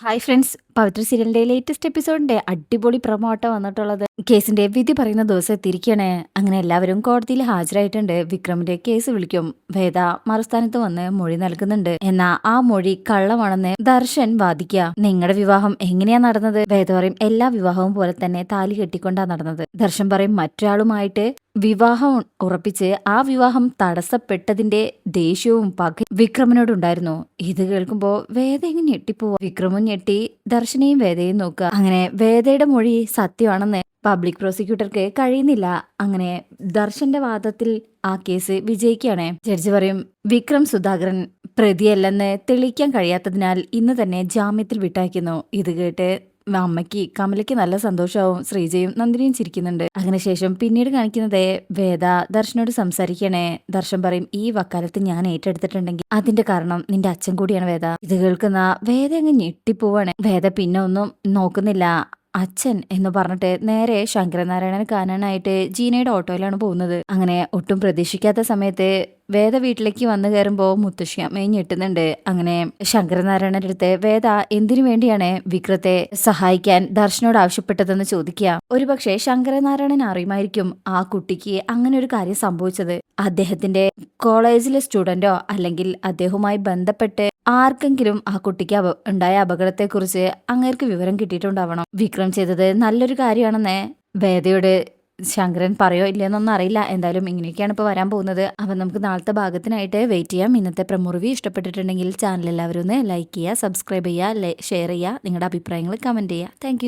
Hi friends പവിത്ര സീരിയലിന്റെ latest എപ്പിസോഡിന്റെ അടിപൊളി പ്രൊമോട്ട വന്നിട്ടുള്ളത്. കേസിന്റെ വിധി പറയുന്ന ദിവസം എത്തിയിരിക്കുകയാണ് അങ്ങനെ എല്ലാവരും കോടതിയിൽ ഹാജരായിട്ടുണ്ട്. വിക്രമിന്റെ കേസ് വിളിക്കും. വേദ മറുസ്ഥാനത്ത് വന്ന് മൊഴി നൽകുന്നുണ്ട്. എന്നാ ആ മൊഴി കള്ളമാണെന്ന് ദർശൻ വാദിക്കുക. നിങ്ങളുടെ വിവാഹം എങ്ങനെയാ നടന്നത്? വേദ പറയും എല്ലാ വിവാഹവും പോലെ തന്നെ താലി കെട്ടിക്കൊണ്ടാണ് നടന്നത്. ദർശൻ പറയും മറ്റൊരാളുമായിട്ട് വിവാഹം ഉറപ്പിച്ച് ആ വിവാഹം തടസ്സപ്പെട്ടതിന്റെ ദേഷ്യവും പക വിക്രമനോടുണ്ടായിരുന്നു. ഇത് കേൾക്കുമ്പോ വേദ ഇങ്ങനെ ഞെട്ടിപ്പോവാ. വിക്രമും ഞെട്ടി ദർശനയും വേദയും നോക്കുക. അങ്ങനെ വേദയുടെ മൊഴി സത്യമാണെന്ന് പബ്ലിക് പ്രോസിക്യൂട്ടർക്ക് കഴിയുന്നില്ല. അങ്ങനെ ദർശന്റെ വാദത്തിൽ ആ കേസ് വിജയിക്കുകയാണ്. ജഡ്ജി പറയും വിക്രം സുധാകരൻ പ്രതിയല്ലെന്ന് തെളിയിക്കാൻ കഴിയാത്തതിനാൽ ഇന്ന് തന്നെ ജാമ്യത്തിൽ വിട്ടയക്കുന്നു. ഇത് കേട്ട് അമ്മയ്ക്ക് കമലയ്ക്ക് നല്ല സന്തോഷമാവും. ശ്രീജയും നന്ദിനിയും ചിരിക്കുന്നുണ്ട്. അതിനുശേഷം പിന്നീട് കാണിക്കുന്നത് വേദ ദർശനോട് സംസാരിക്കണേ. ദർശൻ പറയും ഈ വക്കാലത്ത് ഞാൻ ഏറ്റെടുത്തിട്ടുണ്ടെങ്കിൽ അതിന്റെ കാരണം നിന്റെ അച്ഛൻ കൂടിയാണ് വേദ. ഇത് കേൾക്കുന്ന വേദ അങ്ങ് ഞെട്ടിപ്പോവാണ്. വേദ പിന്നെ ഒന്നും നോക്കുന്നില്ല. അച്ഛൻ എന്ന് പറഞ്ഞിട്ട് നേരെ ശങ്കരനാരായണൻ കാണാനായിട്ട് ജീനയുടെ ഓട്ടോയിലാണ് പോകുന്നത്. അങ്ങനെ ഒട്ടും പ്രതീക്ഷിക്കാത്ത സമയത്ത് വേദ വീട്ടിലേക്ക് വന്നു കയറുമ്പോൾ മുത്തശ്ശി അമ്മയും ഞെട്ടുന്നുണ്ട്. അങ്ങനെ ശങ്കരനാരായണന്റെ അടുത്ത് വേദ എന്തിനു വേണ്ടിയാണ് വിക്രത്തെ സഹായിക്കാൻ ദർശനോട് ആവശ്യപ്പെട്ടതെന്ന് ചോദിക്കുക? ഒരുപക്ഷെ ശങ്കരനാരായണൻ അറിയുമായിരിക്കും ആ കുട്ടിക്ക് അങ്ങനെ ഒരു കാര്യം സംഭവിച്ചത്. അദ്ദേഹത്തിന്റെ കോളേജിലെ സ്റ്റുഡന്റോ അല്ലെങ്കിൽ അദ്ദേഹവുമായി ബന്ധപ്പെട്ട് ആർക്കെങ്കിലും ആ കുട്ടിക്ക് ഉണ്ടായ അപകടത്തെക്കുറിച്ച് അങ്ങേർക്ക് വിവരം കിട്ടിയിട്ടുണ്ടാവണം. വിക്രം ചെയ്തത് നല്ലൊരു കാര്യമാണെന്ന്. വേദയോട് ശങ്കരൻ പറയോ ഇല്ലയെന്നൊന്നും അറിയില്ല. എന്തായാലും ഇങ്ങനെയൊക്കെയാണ് ഇപ്പോൾ വരാൻ പോകുന്നത്. അപ്പം നമുക്ക് നാളത്തെ ഭാഗത്തിനായിട്ട് വെയിറ്റ് ചെയ്യാം. ഇന്നത്തെ പ്രമുറിവി ഇഷ്ടപ്പെട്ടിട്ടുണ്ടെങ്കിൽ ചാനൽ എല്ലാവരും ഒന്ന് ലൈക്ക് ചെയ്യുക സബ്സ്ക്രൈബ് ചെയ്യുക ഷെയർ ചെയ്യുക. നിങ്ങളുടെ അഭിപ്രായങ്ങൾ കമന്റ് ചെയ്യുക. താങ്ക്